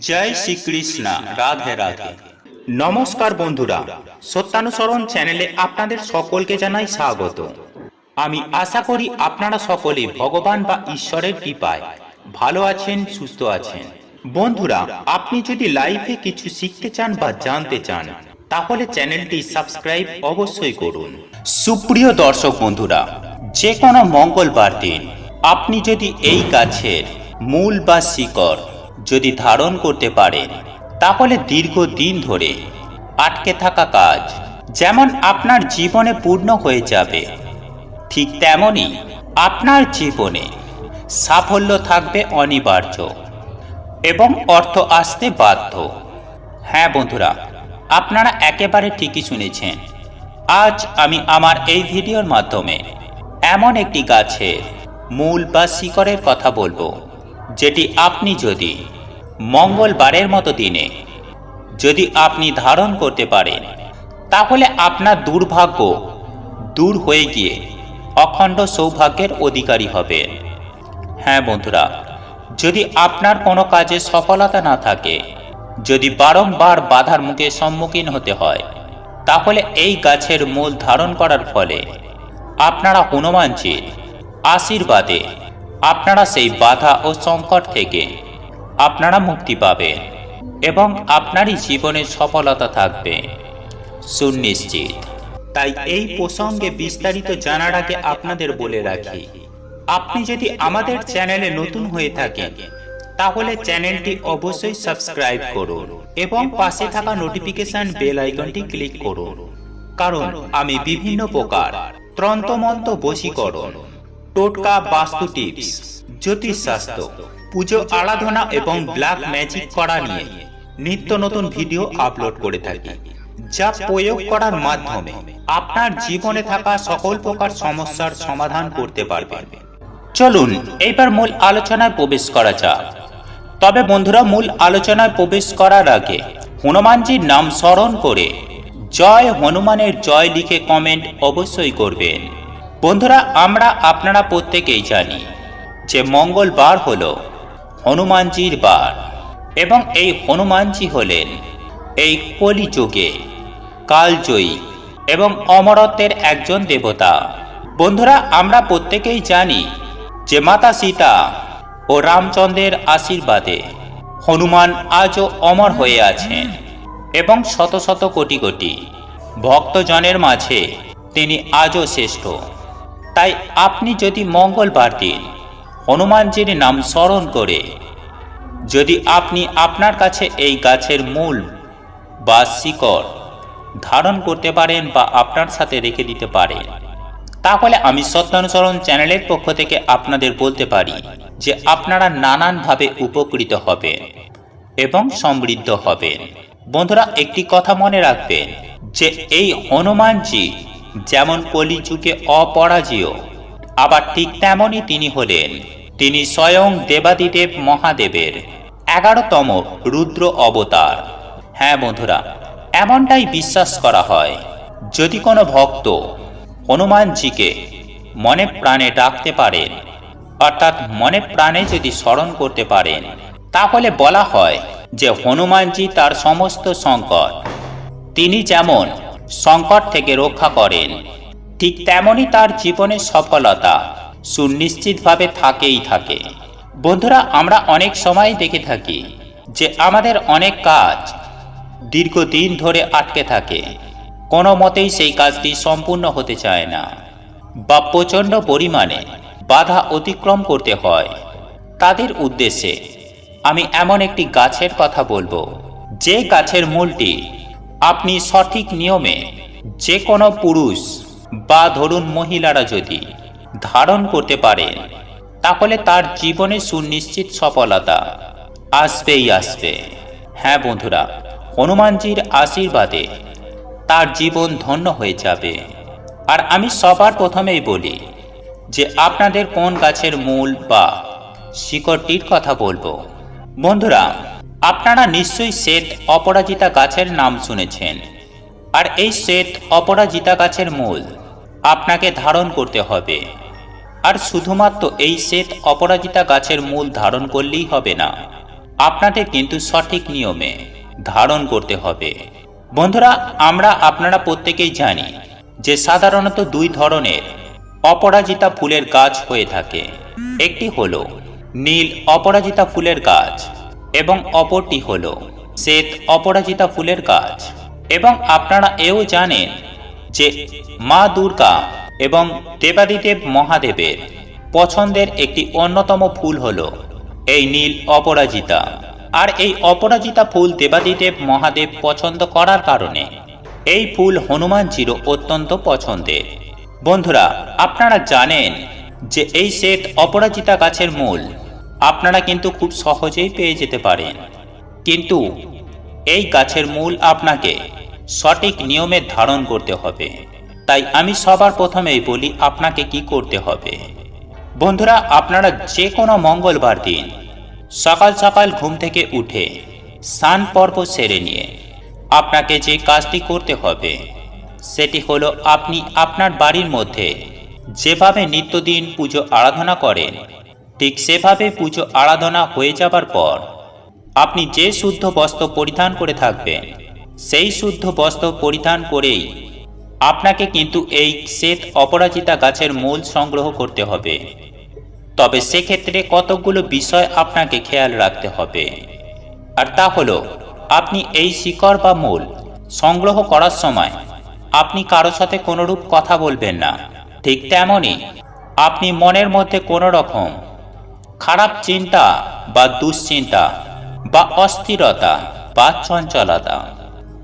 জয় শ্রীকৃষ্ণ, রাধে রাধে। নমস্কার বন্ধুরা, সত্যানুসরণ চ্যানেলে আপনাদের সকলকে জানাই স্বাগত। আমি আশা করি আপনারা সকলে ভগবান বা ঈশ্বরের কৃপায় ভালো আছেন, সুস্থ আছেন। বন্ধুরা, আপনি যদি লাইফে কিছু শিখতে চান বা জানতে চান, তাহলে চ্যানেলটি সাবস্ক্রাইব অবশ্যই করুন। সুপ্রিয় দর্শক বন্ধুরা যে কোনো মঙ্গলবার দিন আপনি যদি এই গাছের মূল বা শিকড় যদি ধারণ করতে পারেন তাহলে দীর্ঘদিন ধরে আটকে থাকা কাজ যেমন আপনার জীবনে পূর্ণ হয়ে যাবে, ঠিক তেমনই আপনার জীবনে সাফল্য থাকবে অনিবার্য এবং অর্থ আসতে বাধ্য। হ্যাঁ বন্ধুরা, আপনারা একেবারে ঠিকই শুনেছেন। আজ আমি আমার এই ভিডিওর মাধ্যমে এমন একটি গাছের মূল বা শিকড়ের কথা বলব, যেটি আপনি যদি মঙ্গলবারের মতো দিনে। যদি আপনি ধারণ করতে পারেন, তাহলে আপনার দুর্ভাগ্য দূর হয়ে গিয়ে অখণ্ড সৌভাগ্যের অধিকারী হবেন। হ্যাঁ বন্ধুরা, যদি আপনার কোনো কাজে সফলতা না থাকে, যদি বারংবার বাধার মুখে সম্মুখীন হতে হয়, তাহলে এই গাছের মূল ধারণ করার ফলে আপনারা হনুমানজির আশীর্বাদে আপনারা সেই বাধা ও সংকট থেকে আপনারা মুক্তি পাবেন এবং আপনারই জীবনে সফলতা থাকবে। সুনিশ্চিত। তাই এই প্রসঙ্গে বিস্তারিত জানার আগে আপনাদের বলে রাখি, আপনি যদি আমাদের চ্যানেলে নতুন হয়ে থাকেন, তাহলে চ্যানেলটি অবশ্যই সাবস্ক্রাইব করুন এবং পাশে থাকা নোটিফিকেশন বেল আইকনটি ক্লিক করুন, কারণ আমি বিভিন্ন প্রকার ত্রন্তমন্ত বশীকরণ, টোটকা বাস্তু টিপস জ্যোতিষ শাস্ত্র পুজো আরাধনা এবং ব্ল্যাক ম্যাজিক করা নিয়ে নিত্য নতুন ভিডিও আপলোড করে থাকি যা প্রয়োগ করার মাধ্যমে আপনার জীবনে থাকা সকল প্রকার সমস্যার সমাধান করতে পারবেন। চলুন এইবার মূল আলোচনায় প্রবেশ করা যাক। তবে বন্ধুরা মূল আলোচনায় প্রবেশ করার আগে হনুমানজির নাম স্মরণ করে জয় হনুমানের জয় লিখে কমেন্ট অবশ্যই করবেন। বন্ধুরা আমরা আপনারা প্রত্যেকেই জানি যে মঙ্গলবার হল। হনুমানজির বার। এবং এই হনুমানজি হলেন এই কলিযুগে কালজয়ী এবং অমরত্বের একজন দেবতা। বন্ধুরা, আমরা প্রত্যেকেই জানি যে মাতা সীতা ও রামচন্দ্রের আশীর্বাদে হনুমান আজও অমর হয়ে আছেন এবং শত শত কোটি কোটি ভক্তজনের মাঝে তিনি আজও শ্রেষ্ঠ। তাই আপনি যদি মঙ্গলবার দিন হনুমানজির নাম স্মরণ করে। যদি আপনি আপনার কাছে এই গাছের মূল বা শিকড় ধারণ করতে পারেন বা আপনার সাথে রেখে দিতে পারেন, তাহলে আমি সত্যানুসরণ চ্যানেলের পক্ষ থেকে আপনাদের বলতে পারি যে আপনারা নানানভাবে উপকৃত হবেন এবং সমৃদ্ধ হবেন। বন্ধুরা, একটি কথা মনে রাখবেন যে এই হনুমানজি যেমন কলিযুগে অপরাজীয়, আবার ঠিক তেমনই তিনি হলেন তিনি স্বয়ং দেবাদিদেব মহাদেবের এগারোতম রুদ্র অবতার। হ্যাঁ বন্ধুরা, এমনটাই বিশ্বাস করা হয়। যদি কোনো ভক্ত হনুমানজিকে মনে প্রাণে ডাকতে পারেন, অর্থাৎ মনে প্রাণে যদি স্মরণ করতে পারেন, তাহলে বলা হয় যে হনুমানজি তার সমস্ত সংকট, তিনি যেমন সংকট থেকে রক্ষা করেন, ঠিক তেমনই তার জীবনের সফলতা সুনিশ্চিতভাবে থাকেই থাকে। বন্ধুরা, আমরা অনেক সময় দেখে থাকি যে আমাদের অনেক কাজ দীর্ঘদিন ধরে আটকে থাকে। কোনো মতেই সেই কাজটি সম্পূর্ণ হতে চায় না বা প্রচণ্ড পরিমাণে বাধা অতিক্রম করতে হয়। তাদের উদ্দেশ্যে আমি এমন একটি গাছের কথা বলব, যে গাছের মূলটি আপনি সঠিক নিয়মে যে কোনো পুরুষ বা ধরুন মহিলারা যদি ধারণ করতে পারেন তাহলে তার জীবনে সুনিশ্চিত সফলতা আসবেই আসবে। হ্যাঁ বন্ধুরা, হনুমানজির আশীর্বাদে তার জীবন ধন্য হয়ে যাবে। আর আমি সবার প্রথমেই বলি যে আপনাদের কোন গাছের মূল বা শিকড়টির কথা বলব। বন্ধুরা, আপনারা নিশ্চয়ই শ্বেত অপরাজিতা গাছের নাম শুনেছেন। আর এই শ্বেত অপরাজিতা গাছের মূল আপনাকে ধারণ করতে হবে। আর শুধুমাত্র এই শ্বেত অপরাজিতা গাছের মূল ধারণ করলেই হবে না। আপনাদের কিন্তু সঠিক নিয়মে ধারণ করতে হবে। বন্ধুরা, আমরা আপনারা প্রত্যেকেই জানি যে সাধারণত দুই ধরনের অপরাজিতা ফুলের গাছ হয়ে থাকে। একটি হল নীল অপরাজিতা ফুলের গাছ এবং অপরটি হল শ্বেত অপরাজিতা ফুলের গাছ। এবং আপনারা এও জানেন যে মা দুর্গা এবং দেবাদিদেব মহাদেবের পছন্দের একটি অন্যতম ফুল হল এই নীল অপরাজিতা। আর এই অপরাজিতা ফুল দেবাদিদেব মহাদেব পছন্দ করার কারণে এই ফুল হনুমানজিরও অত্যন্ত পছন্দের। বন্ধুরা, আপনারা জানেন যে এই সেট অপরাজিতা গাছের মূল আপনারা কিন্তু খুব সহজেই পেয়ে যেতে পারেন। কিন্তু এই গাছের মূল আপনাকে সঠিক নিয়মে ধারণ করতে হবে। তাই আমি সবার প্রথমেই বলি আপনাকে কি করতে হবে। বন্ধুরা, আপনারা যে কোনো মঙ্গলবার দিন সকাল সকাল ঘুম থেকে উঠে স্নান পর্ব সেরে নিয়ে আপনাকে যে কাজটি করতে হবে, সেটি হলো আপনি আপনার বাড়ির মধ্যে যেভাবে নিত্যদিন পুজো আরাধনা করেন, ঠিক সেভাবে পুজো আরাধনা হয়ে যাবার পর আপনি যে শুদ্ধ বস্ত্র পরিধান করে থাকবেন সেই শুদ্ধ বস্ত্র পরিধান করেই আপনাকে কিন্তু এই শ্বেত অপরাজিতা গাছের মূল সংগ্রহ করতে হবে। তবে সেক্ষেত্রে কতকগুলো বিষয় আপনাকে খেয়াল রাখতে হবে। আর তা হলো, আপনি এই শিকড় বা মূল সংগ্রহ করার সময় আপনি কারও সাথে কোনোরূপ কথা বলবেন না। ঠিক তেমনই আপনি মনের মধ্যে কোনো রকম খারাপ চিন্তা বা দুশ্চিন্তা বা অস্থিরতা বা চঞ্চলতা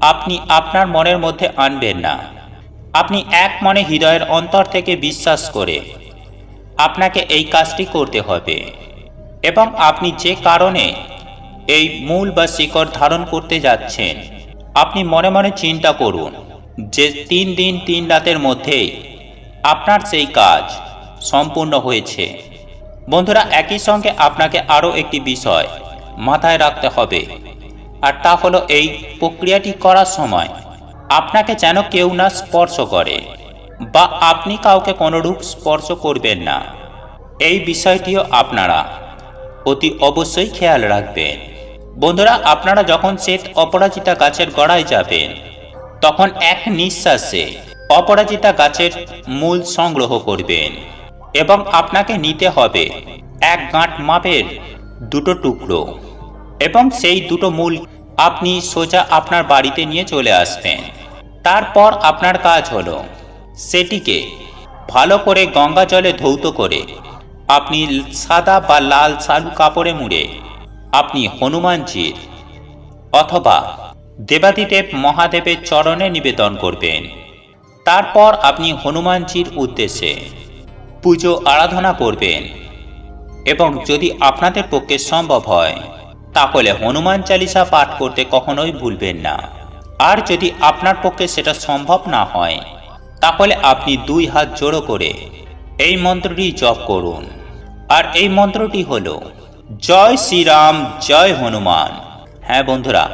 আপনি আপনার মনের মধ্যে আনবেন না। আপনি এক মনে হৃদয়ের অন্তর থেকে বিশ্বাস করে আপনাকে এই কাজটি করতে হবে এবং আপনি যে কারণে এই মূল বা শিকড় ধারণ করতে যাচ্ছেন, আপনি মনে মনে চিন্তা করুন যে তিন দিন, তিন রাতের মধ্যেই আপনার সেই কাজ সম্পূর্ণ হয়েছে। বন্ধুরা, একই সঙ্গে আপনাকে আরও একটি বিষয় মাথায় রাখতে হবে। আর তা হলো এই প্রক্রিয়াটি করার সময়। আপনাকে যেন কেউ না স্পর্শ করে বা আপনি কাউকে কোনোরূপ স্পর্শ করবেন না। এই বিষয়টিও আপনারা অতি অবশ্যই খেয়াল রাখবেন। বন্ধুরা, আপনারা যখন শ্বেত অপরাজিতা গাছের গড়ায় যাবেন, তখন এক নিঃশ্বাসে অপরাজিতা গাছের মূল সংগ্রহ করবেন এবং আপনাকে নিতে হবে এক গাঁট মাপের দুটো টুকরো। এবং সেই দুটো মূল আপনি সোজা আপনার বাড়িতে নিয়ে চলে আসবেন। তারপর আপনার কাজ হলো সেটিকে ভালো করে গঙ্গা জলে ধৌত করে আপনি সাদা বা লাল শালু কাপড়ে মুড়ে আপনি হনুমানজির অথবা দেবাদিদেব মহাদেবের চরণে নিবেদন করবেন। তারপর আপনি হনুমানজির উদ্দেশ্যে পুজো আরাধনা করবেন এবং যদি আপনাদের পক্ষে সম্ভব হয় তাহলে হনুমান চালিসা পাঠ করতে কখনোই ভুলবেন না। আর যদি আপনার পক্ষে সেটা সম্ভব না হয়, তাহলে আপনি দুই হাত জোড়ো করে এই মন্ত্রটি জপ করুন। আর এই মন্ত্রটি হল, জয় শ্রীরাম, জয় হনুমান। হ্যাঁ বন্ধুরা,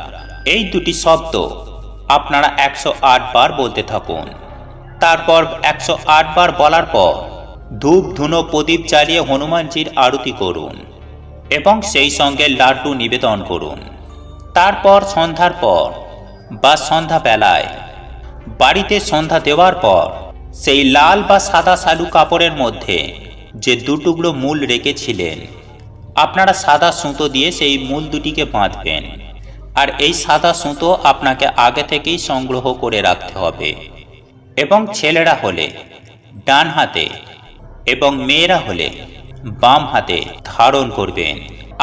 এই দুটি শব্দ আপনারা একশো আট বার বলতে থাকুন। তারপর একশো আট বার বলার পর ধূপ ধুনো প্রদীপ জ্বালিয়ে হনুমানজির আরতি করুন। এবং সেই সঙ্গে লাড্ডু নিবেদন করুন। তারপর সন্ধ্যার পর বা সন্ধ্যা বেলায় বাড়িতে সন্ধ্যা দেওয়ার পর, সেই লাল বা সাদা শালু কাপড়ের মধ্যে যে দুটুকরো মূল রেখেছিলেন, আপনারা সাদা সুতো দিয়ে সেই মূল দুটিকে বাঁধবেন। আর এই সাদা সুতো আপনাকে আগে থেকেই সংগ্রহ করে রাখতে হবে। এবং ছেলেরা হলে, ডান হাতে এবং মেয়েরা হলে বাম হাতে ধারণ করবেন।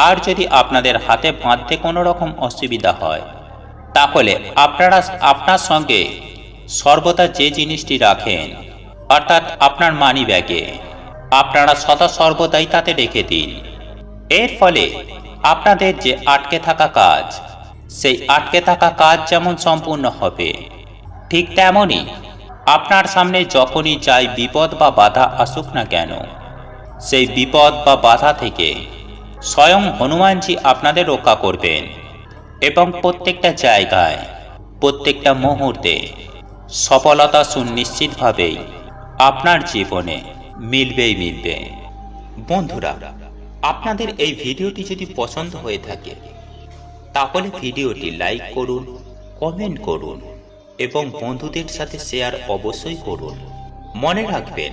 আর যদি আপনাদের হাতে বাঁধতে কোনো রকম অসুবিধা হয়, তাহলে আপনারা আপনার সঙ্গে সর্বদা যে জিনিসটি রাখেন, অর্থাৎ আপনার মানি ব্যাগে আপনারা সদা সর্বদাই তাতে রেখে দিন। এর ফলে আপনাদের যে আটকে থাকা কাজ, সেই আটকে থাকা কাজ যেমন সম্পূর্ণ হবে, ঠিক তেমনই আপনার সামনে যখনই যাই বিপদ বা বাধা আসুক না কেন সেই বিপদ বা বাধা থেকে স্বয়ং হনুমানজি আপনাদের রক্ষা করবেন এবং প্রত্যেকটা জায়গায়, প্রত্যেকটা মুহূর্তে সফলতা সুনিশ্চিতভাবেই আপনার জীবনে মিলবেই মিলবে। বন্ধুরা, আপনাদের এই ভিডিওটি যদি পছন্দ হয়ে থাকে, তাহলে ভিডিওটি লাইক করুন, কমেন্ট করুন এবং বন্ধুদের সাথে শেয়ার অবশ্যই করুন। মনে রাখবেন